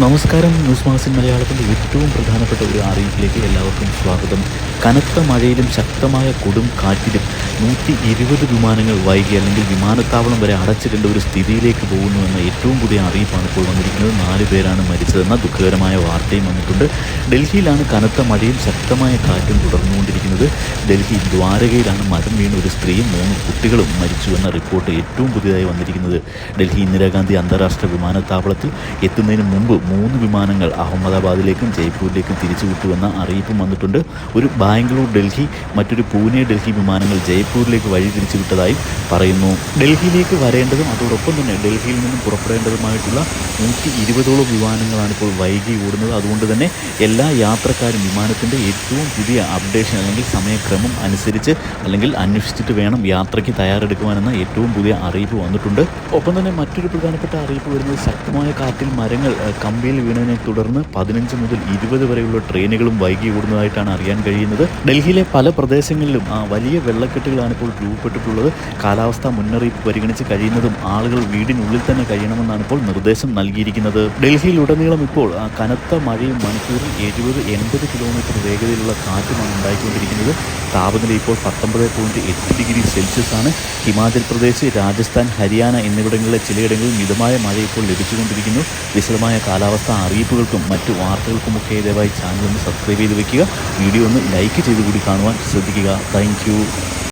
നമസ്കാരം ന്യൂസ് മാസിൻ മലയാളത്തിന്റെ ഏറ്റവും പ്രധാനപ്പെട്ട ഒരു അറിയിപ്പിലേക്ക് എല്ലാവർക്കും സ്വാഗതം. കനത്ത മഴയിലും ശക്തമായ കൊടും കാറ്റിലും നൂറ്റി ഇരുപത് വിമാനങ്ങൾ വൈകി അല്ലെങ്കിൽ വിമാനത്താവളം വരെ അടച്ചിടേണ്ട ഒരു സ്ഥിതിയിലേക്ക് പോകുന്നുവെന്ന ഏറ്റവും പുതിയ അറിയിപ്പാണ് ഇപ്പോൾ വന്നിരിക്കുന്നത്. നാല് പേരാണ് മരിച്ചതെന്ന ദുഃഖകരമായ വാർത്തയും വന്നിട്ടുണ്ട്. ഡൽഹിയിലാണ് കനത്ത മഴയും ശക്തമായ കാറ്റും തുടർന്നുകൊണ്ടിരിക്കുന്നത്. ഡൽഹി ദ്വാരകയിലാണ് മരം വീണ് ഒരു സ്ത്രീയും മൂന്ന് കുട്ടികളും മരിച്ചു എന്ന റിപ്പോർട്ട് ഏറ്റവും പുതിയതായി വന്നിരിക്കുന്നത്. ഡൽഹി ഇന്ദിരാഗാന്ധി അന്താരാഷ്ട്ര വിമാനത്താവളത്തിൽ എത്തുന്നതിന് മുമ്പ് മൂന്ന് വിമാനങ്ങൾ അഹമ്മദാബാദിലേക്കും ജയ്പൂരിലേക്കും തിരിച്ചുവിട്ടുവെന്ന അറിയിപ്പും വന്നിട്ടുണ്ട്. ഒരു ബാംഗ്ലൂർ ഡൽഹി മറ്റൊരു പൂനെ ഡൽഹി വിമാനങ്ങൾ ജയ്പൂരിലേക്ക് വഴി തിരിച്ചുവിട്ടതായും പറയുന്നു. ഡൽഹിയിലേക്ക് വരേണ്ടതും അതോടൊപ്പം തന്നെ ഡൽഹിയിൽ നിന്നും പുറപ്പെടേണ്ടതുമായിട്ടുള്ള നൂറ്റി ഇരുപതോളം വിമാനങ്ങളാണ് ഇപ്പോൾ വൈകി ഓടുന്നത്. അതുകൊണ്ട് തന്നെ എല്ലാ യാത്രക്കാരും വിമാനത്തിന്റെ ഏറ്റവും പുതിയ അപ്ഡേഷൻ അല്ലെങ്കിൽ സമയക്രമം അനുസരിച്ച് അല്ലെങ്കിൽ അന്വേഷിച്ചിട്ട് വേണം യാത്രയ്ക്ക് തയ്യാറെടുക്കുവാനെന്ന ഏറ്റവും പുതിയ അറിയിപ്പ് വന്നിട്ടുണ്ട്. ഒപ്പം തന്നെ മറ്റൊരു പ്രധാനപ്പെട്ട അറിയിപ്പ് വരുന്നത് ശക്തമായ കാറ്റിൽ മരങ്ങൾ കമ്പിയിൽ വീണതിനെ തുടർന്ന് പതിനഞ്ച് മുതൽ ഇരുപത് വരെയുള്ള ട്രെയിനുകളും വൈകി ഓടുന്നതായിട്ടാണ് അറിയാൻ കഴിയുന്നത്. ഡൽഹിയിലെ പല പ്രദേശങ്ങളിലും ആ, വലിയ വെള്ളക്കെട്ടുകളാണ് ഇപ്പോൾ രൂപപ്പെട്ടിട്ടുള്ളത്. കാലാവസ്ഥ മുന്നറിയിപ്പ് പരിഗണിച്ച് കഴിയുന്നതും ആളുകൾ വീടിനുള്ളിൽ തന്നെ കഴിയണമെന്നാണ് ഇപ്പോൾ നിർദ്ദേശം നൽകിയിരിക്കുന്നത്. ഡൽഹിയിൽ ഉടനീളം ഇപ്പോൾ ആ, കനത്ത മഴയും മണിക്കൂറിൽ എഴുപത് എൺപത് കിലോമീറ്റർ വേഗതയിലുള്ള കാറ്റുമാണ് ഉണ്ടായിക്കൊണ്ടിരിക്കുന്നത്. താപനില ഇപ്പോൾ പത്തൊമ്പത് പോയിന്റ് എട്ട് ഡിഗ്രി സെൽഷ്യസ് ആണ്. ഹിമാചൽ പ്രദേശ് രാജസ്ഥാൻ ഹരിയാന എന്നിവിടങ്ങളിലെ ചിലയിടങ്ങളിൽ മിതമായ മഴ ഇപ്പോൾ ലഭിച്ചുകൊണ്ടിരിക്കുന്നു. വിശദമായ കാലാവസ്ഥാ അറിയിപ്പുകൾക്കും മറ്റു വാർത്തകൾക്കുമൊക്കെ ദയവായി ചാനൽ ഒന്ന് സബ്സ്ക്രൈബ് ചെയ്ത് വെക്കുക. വീഡിയോ ഒന്ന് ലൈക്ക് ചെയ്ത് കൂടി കാണുവാൻ ശ്രദ്ധിക്കുക. താങ്ക്